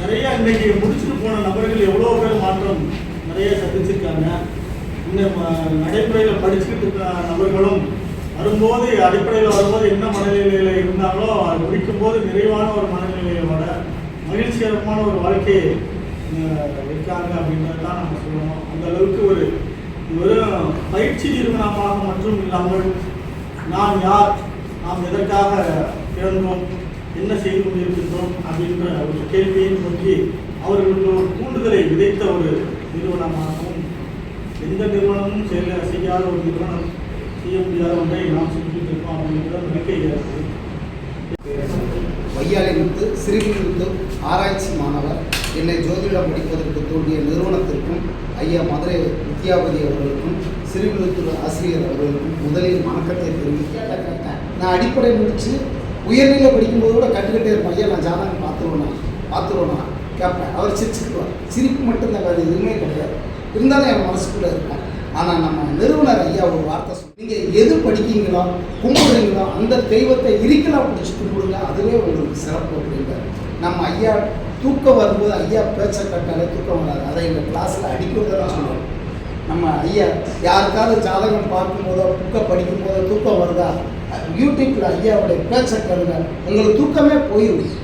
நிறைய இன்னைக்கு முடிச்சுட்டு போன நபர்கள் எவ்வளோ பேர் மாற்றம் நிறைய சந்திச்சிருக்காங்க. இன்னும் நடைமுறையில் படிச்சுக்கிட்டு இருக்க நபர்களும் வரும்போது அடிப்படையில் வரும்போது என்ன மனநிலையில் இருந்தாங்களோ அது முடிக்கும் போது நிறைவான ஒரு மனநிலையோட மகிழ்ச்சிகரமான ஒரு வாழ்க்கையை இருக்காங்க அப்படின்றது தான் நம்ம சொல்லணும். அந்த அளவுக்கு ஒரு வெறும் பயிற்சி நிறுவனமாக மட்டும் இல்லாமல் நாம் யார் நாம் எதற்காக பிறந்தோம் என்ன செய்து கொண்டிருக்கின்றோம் அப்படின்ற ஒரு கேள்வியை நோக்கி அவர்களுக்கு ஒரு தூண்டுதலை விதைத்த ஒரு நிறுவனமாகவும் எந்த நிறுவனமும் செய்ய செய்யாத ஒரு நிறுவனம் செய்ய முடியாத ஒன்றை நாம் செஞ்சுட்டு இருக்கோம் அப்படின்ற நம்பிக்கை வையாலை வையாளி முத்து சிறுவிழுத்து ஆராய்ச்சி மாணவர் என்னை ஜோதிடம் படிப்பதற்கு தோன்றிய நிறுவனத்திற்கும் ஐயா மதுரை வித்யாபதி அவர்களுக்கும் சிறுவிழுத்து ஆசிரியர் அவர்களுக்கும் முதலில் வணக்கத்தை தெரிவிக்க நான் அடிப்படை முடித்து உயர்நிலை படிக்கும்போது கூட கற்றுக்கிட்டே இருப்போம் ஐயா நான் ஜாதகம் பார்த்துருவேண்ணா பார்த்துருவேண்ணா கேட்பேன். அவர் சிரிச்சுக்குவார். சிரிப்பு மட்டும்தான் வேறு எதுவுமே கிடையாது. இருந்தாலும் என் மனசுக்குள்ளே இருக்கும். ஆனால் நம்ம நிறுவனர் ஐயா ஒரு வார்த்தை சொல்லி நீங்கள் எது படிக்கிறீங்களோ கும்பிடுறீங்களோ அந்த தெய்வத்தை இருக்கலாம் பிடிச்சி கும்பிடுங்க அதுவே உங்களுக்கு சிறப்பு அப்படின்றார் நம்ம ஐயா தூக்கம் வரும்போது ஐயா பேச்சை கட்டாலே தூக்கம் வராது. அதை எங்கள் கிளாஸில் அடிக்கிறதெல்லாம் சொல்லுவோம் நம்ம ஐயா யாருக்காவது ஜாதகம் பார்க்கும்போதோ புக்கை படிக்கும்போதோ தூக்கம் வருதா? யூடியூப்பில் ஐயாவுடைய பேச்சை கேளுங்க. உங்களுக்கு தூக்கமே போயிடும்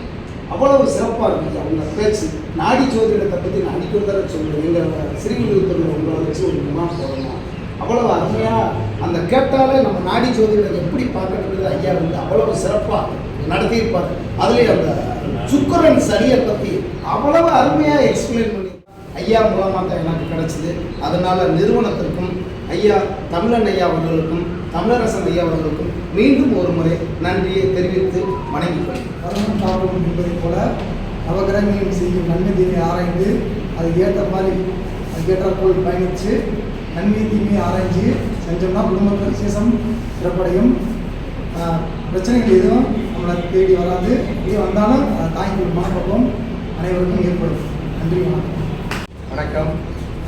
அவ்வளவு சிறப்பாக இருக்குது அவங்க பேச்சு. நாடி ஜோதிடத்தை பற்றி நான் அடிக்கடி தடவை சொல்லுவேன் எங்கள் சிறுவிழுத்தூரில் உங்களை வச்சு ஒரு விமானம் போடணும். அவ்வளவு அருமையாக அந்த கேட்டாலே நம்ம நாடி ஜோதிடத்தை எப்படி பார்க்கணுங்கிறது ஐயா வந்து அவ்வளவு சிறப்பாக நடத்தியிருப்பார். அதுலேயும் அந்த சுக்கரன் சரியை பற்றி அவ்வளவு அருமையாக எக்ஸ்பிளைன் பண்ணி ஐயா மூலமாக தான் எனக்கு கிடைச்சிது. அதனால் நிறுவனத்திற்கும் ஐயா தமிழன் ஐயா அவர்களுக்கும் தமிழரசன் ஐயா அவர்களுக்கும் மீண்டும் ஒரு முறை நன்றியை தெரிவித்து வணங்கிக் வரணும் தாழ்வும் என்பதை போல நவகிரகங்களில் செய்யும் நன்மை தீமை ஆராய்ந்து அதுக்கு ஏற்ற மாதிரி அதுக்கேற்ற போல் பயணித்து நன்மை தீமையை ஆராய்ஞ்சு செஞ்சோம்னா குடும்பத்தில் விசேஷம் சிறப்படையும். பிரச்சனைகள் எதுவும் நம்மளை தேடி வராது. இது வந்தாலும் தாய்க்கு மனப்பக்கம் அனைவருக்கும் ஏற்படும். நன்றி வணக்கம். வணக்கம்.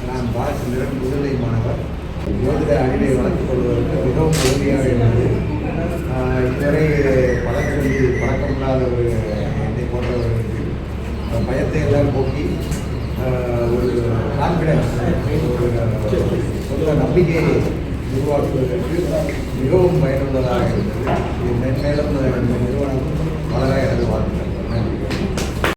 நான் பாலச்சந்திரன் முதுநிலை மாணவர். ஜோதிட அறிவை வளர்த்துக் கொள்வதற்கு மிகவும் உறுதியாக இருந்தது. ஆஹ் இதுவரை பழக்கத்தில் பழக்கமில்லாத ஒரு என்னை போன்றவர்களுக்கு அந்த பயத்தை எல்லாம் போக்கி ஒரு கான்ஃபிடன்ஸ் ஒரு சொந்த நம்பிக்கையை உருவாக்குவதற்கு மிகவும் பயனுள்ளதாக இருந்தது. இது மென்மேலும்